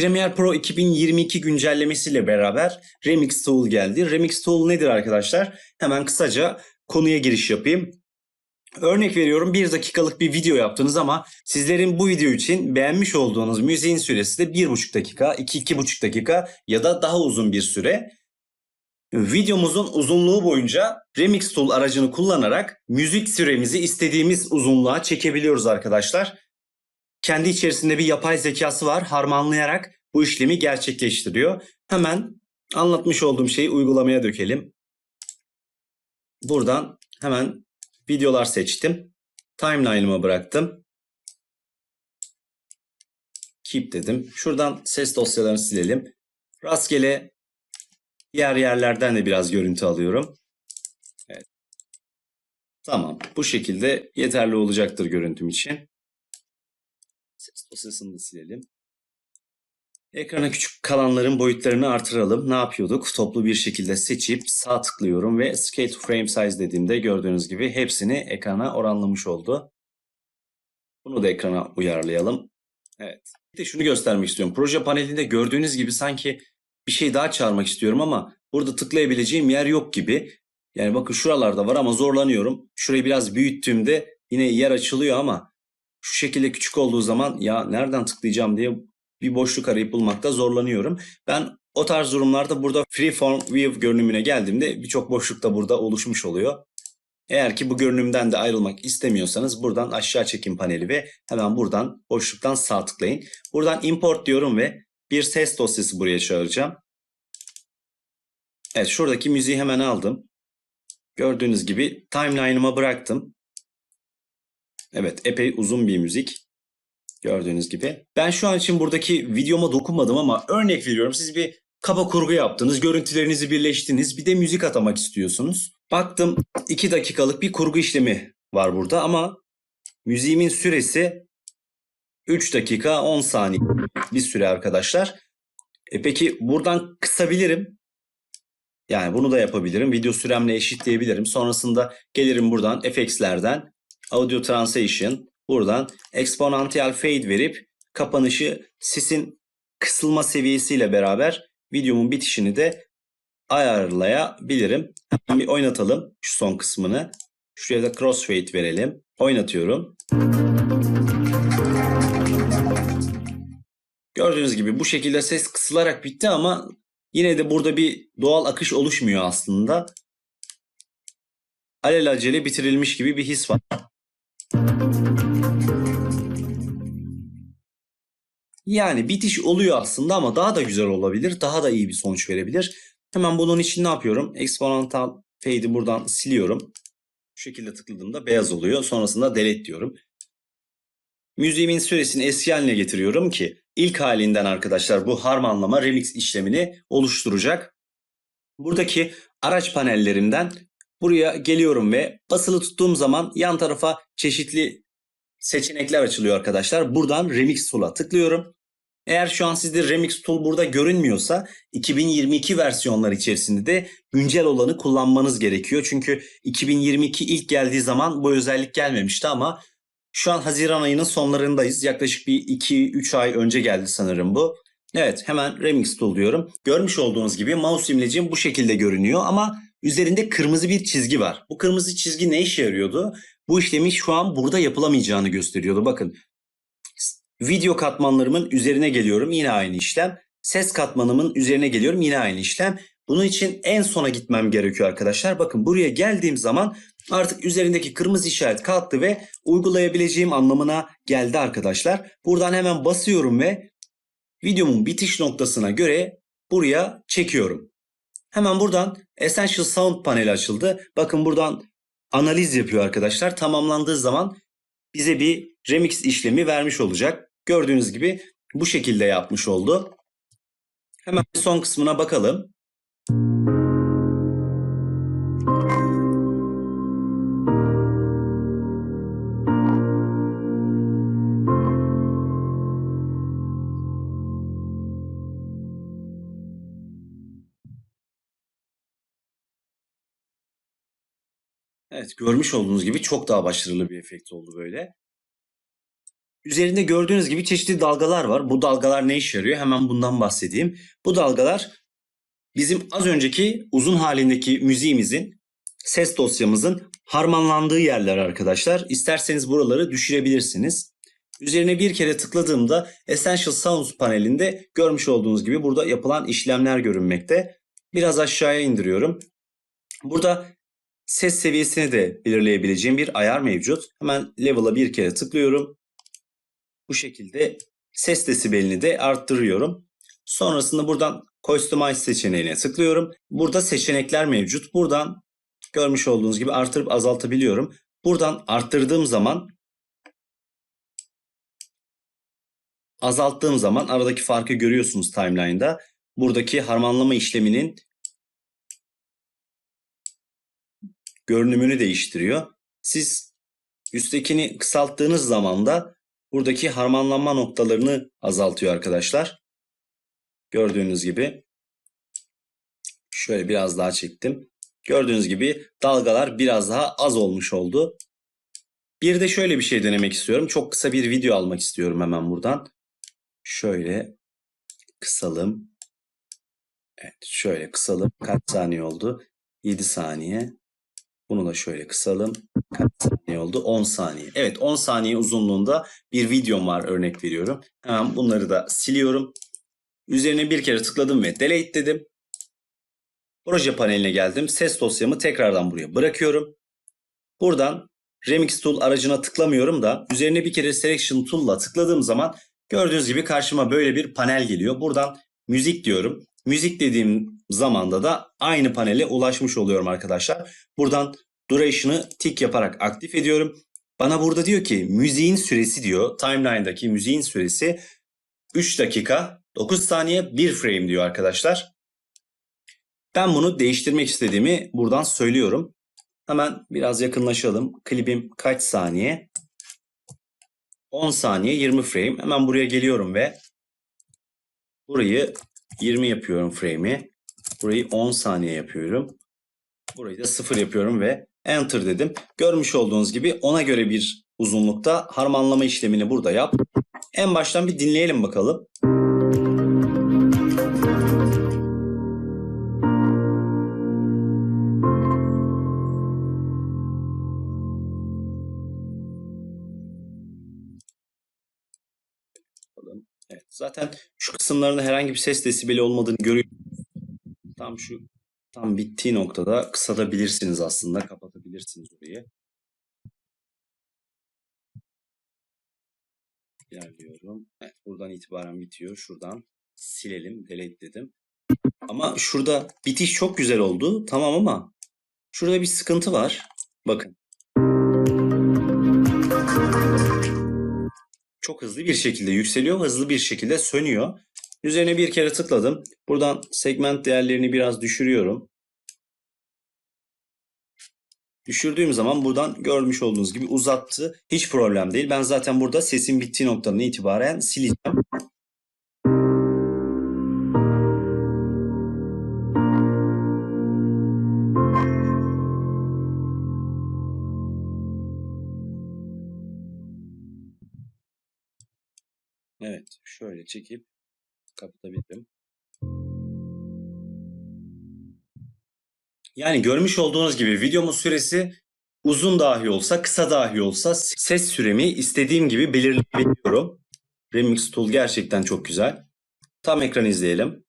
Premiere Pro 2022 güncellemesiyle beraber Remix Tool geldi. Remix Tool nedir arkadaşlar? Hemen kısaca konuya giriş yapayım. Örnek veriyorum bir dakikalık bir video yaptınız ama sizlerin bu video için beğenmiş olduğunuz müziğin süresi de 1,5 dakika, 2-2,5 dakika ya da daha uzun bir süre. Videomuzun uzunluğu boyunca Remix Tool aracını kullanarak müzik süremizi istediğimiz uzunluğa çekebiliyoruz arkadaşlar. Kendi içerisinde bir yapay zekası var. Harmanlayarak bu işlemi gerçekleştiriyor. Hemen anlatmış olduğum şeyi uygulamaya dökelim. Buradan hemen videolar seçtim. Timeline'ıma bıraktım. Keep dedim. Şuradan ses dosyalarını silelim. Rastgele diğer yerlerden de biraz görüntü alıyorum. Evet. Tamam. Bu şekilde yeterli olacaktır görüntüm için. Dosyasını da silelim. Ekrana küçük kalanların boyutlarını artıralım. Ne yapıyorduk? Toplu bir şekilde seçip sağ tıklıyorum ve Scale to Frame Size dediğimde gördüğünüz gibi hepsini ekrana oranlamış oldu. Bunu da ekrana uyarlayalım. Evet. Bir de şunu göstermek istiyorum. Proje panelinde gördüğünüz gibi sanki bir şey daha çağırmak istiyorum ama burada tıklayabileceğim yer yok gibi. Yani bakın şuralarda var ama zorlanıyorum. Şurayı biraz büyüttüğümde yine yer açılıyor ama şu şekilde küçük olduğu zaman ya nereden tıklayacağım diye bir boşluk arayıp bulmakta zorlanıyorum. Ben o tarz durumlarda burada Freeform View görünümüne geldiğimde birçok boşluk da burada oluşmuş oluyor. Eğer ki bu görünümden de ayrılmak istemiyorsanız buradan aşağı çekim paneli ve hemen buradan boşluktan sağ tıklayın. Buradan import diyorum ve bir ses dosyası buraya çağıracağım. Evet şuradaki müziği hemen aldım. Gördüğünüz gibi timeline'ıma bıraktım. Evet epey uzun bir müzik. Gördüğünüz gibi. Ben şu an için buradaki videoma dokunmadım ama örnek veriyorum. Siz bir kaba kurgu yaptınız, görüntülerinizi birleştiniz, bir de müzik atamak istiyorsunuz. Baktım 2 dakikalık bir kurgu işlemi var burada ama müziğimin süresi 3 dakika 10 saniye bir süre arkadaşlar. E peki buradan kısabilirim. Yani bunu da yapabilirim. Video süremle eşitleyebilirim. Sonrasında gelirim buradan FX'lerden Audio Translation buradan exponential fade verip kapanışı sesin kısılma seviyesiyle beraber videomun bitişini de ayarlayabilirim. Hemen bir oynatalım şu son kısmını. Şuraya da crossfade verelim. Oynatıyorum. Gördüğünüz gibi bu şekilde ses kısılarak bitti ama yine de burada bir doğal akış oluşmuyor aslında. Alelacele bitirilmiş gibi bir his var. Yani bitiş oluyor aslında ama daha da güzel olabilir. Daha da iyi bir sonuç verebilir. Hemen bunun için ne yapıyorum? Exponential fade'i buradan siliyorum. Şu şekilde tıkladığımda beyaz oluyor. Sonrasında delete diyorum. Müziğimin süresini eski haline getiriyorum ki ilk halinden arkadaşlar bu harmanlama remix işlemini oluşturacak. Buradaki araç panellerimden buraya geliyorum ve basılı tuttuğum zaman yan tarafa çeşitli seçenekler açılıyor arkadaşlar. Buradan Remix Tool'a tıklıyorum. Eğer şu an sizde Remix Tool burada görünmüyorsa 2022 versiyonlar içerisinde de güncel olanı kullanmanız gerekiyor. Çünkü 2022 ilk geldiği zaman bu özellik gelmemişti ama şu an Haziran ayının sonlarındayız. Yaklaşık bir 2-3 ay önce geldi sanırım bu. Evet hemen Remix Tool diyorum. Görmüş olduğunuz gibi mouse imlecim bu şekilde görünüyor ama üzerinde kırmızı bir çizgi var. Bu kırmızı çizgi ne işe yarıyordu? Bu işlemin şu an burada yapılamayacağını gösteriyordu. Bakın video katmanlarımın üzerine geliyorum yine aynı işlem. Ses katmanımın üzerine geliyorum yine aynı işlem. Bunun için en sona gitmem gerekiyor arkadaşlar. Bakın buraya geldiğim zaman artık üzerindeki kırmızı işaret kalktı ve uygulayabileceğim anlamına geldi arkadaşlar. Buradan hemen basıyorum ve videomun bitiş noktasına göre buraya çekiyorum. Hemen buradan Essential Sound paneli açıldı. Bakın buradan analiz yapıyor arkadaşlar. Tamamlandığı zaman bize bir remix işlemi vermiş olacak. Gördüğünüz gibi bu şekilde yapmış oldu. Hemen son kısmına bakalım. Evet görmüş olduğunuz gibi çok daha başarılı bir efekt oldu böyle. Üzerinde gördüğünüz gibi çeşitli dalgalar var. Bu dalgalar ne işe yarıyor? Hemen bundan bahsedeyim. Bu dalgalar bizim az önceki uzun halindeki müziğimizin, ses dosyamızın harmanlandığı yerler arkadaşlar. İsterseniz buraları düşürebilirsiniz. Üzerine bir kere tıkladığımda Essential Sounds panelinde görmüş olduğunuz gibi burada yapılan işlemler görünmekte. Biraz aşağıya indiriyorum. Burada ses seviyesini de belirleyebileceğim bir ayar mevcut. Hemen level'a bir kere tıklıyorum. Bu şekilde ses desibelini de arttırıyorum. Sonrasında buradan Customize seçeneğine tıklıyorum. Burada seçenekler mevcut. Buradan görmüş olduğunuz gibi artırıp azaltabiliyorum. Buradan arttırdığım zaman azalttığım zaman aradaki farkı görüyorsunuz timeline'da. Buradaki harmanlama işleminin görünümünü değiştiriyor. Siz üsttekini kısalttığınız zaman da buradaki harmanlanma noktalarını azaltıyor arkadaşlar. Gördüğünüz gibi şöyle biraz daha çektim. Gördüğünüz gibi dalgalar biraz daha az olmuş oldu. Bir de şöyle bir şey denemek istiyorum. Çok kısa bir video almak istiyorum hemen buradan. Şöyle kısalım. Evet şöyle kısalım. Kaç saniye oldu? 7 saniye. Bunu da şöyle kısalım. Kaç saniye oldu? 10 saniye. Evet 10 saniye uzunluğunda bir videom var örnek veriyorum. Hemen bunları da siliyorum. Üzerine bir kere tıkladım ve delete dedim. Proje paneline geldim. Ses dosyamı tekrardan buraya bırakıyorum. Buradan Remix Tool aracına tıklamıyorum da üzerine bir kere Selection Tool'la tıkladığım zaman gördüğünüz gibi karşıma böyle bir panel geliyor. Buradan müzik diyorum. Müzik dediğim zamanda da aynı panele ulaşmış oluyorum arkadaşlar. Buradan duration'ı tik yaparak aktif ediyorum. Bana burada diyor ki müziğin süresi diyor. Timeline'daki müziğin süresi 3 dakika 9 saniye 1 frame diyor arkadaşlar. Ben bunu değiştirmek istediğimi buradan söylüyorum. Hemen biraz yakınlaşalım. Klibim kaç saniye? 10 saniye 20 frame. Hemen buraya geliyorum ve burayı 20 yapıyorum frame'i. Burayı 10 saniye yapıyorum. Burayı da 0 yapıyorum ve enter dedim. Görmüş olduğunuz gibi ona göre bir uzunlukta harmanlama işlemini burada yap. En baştan bir dinleyelim bakalım. Zaten şu kısımlarında herhangi bir ses desibeli olmadığını görüyorsunuz. Tam şu tam bittiği noktada kısalabilirsiniz aslında. Kapatabilirsiniz orayı. İlerliyorum. Evet, buradan itibaren bitiyor. Şuradan silelim. Delete dedim. Ama şurada bitiş çok güzel oldu. Tamam ama şurada bir sıkıntı var. Bakın. Çok hızlı bir şekilde yükseliyor, hızlı bir şekilde sönüyor. Üzerine bir kere tıkladım. Buradan segment değerlerini biraz düşürüyorum. Düşürdüğüm zaman buradan görmüş olduğunuz gibi uzattı. Hiç problem değil. Ben zaten burada sesin bittiği noktadan itibaren sileceğim. Evet, şöyle çekip kapatabilirim. Yani görmüş olduğunuz gibi videomun süresi uzun dahi olsa, kısa dahi olsa ses süremi istediğim gibi belirleyebiliyorum. Remix Tool gerçekten çok güzel. Tam ekran izleyelim.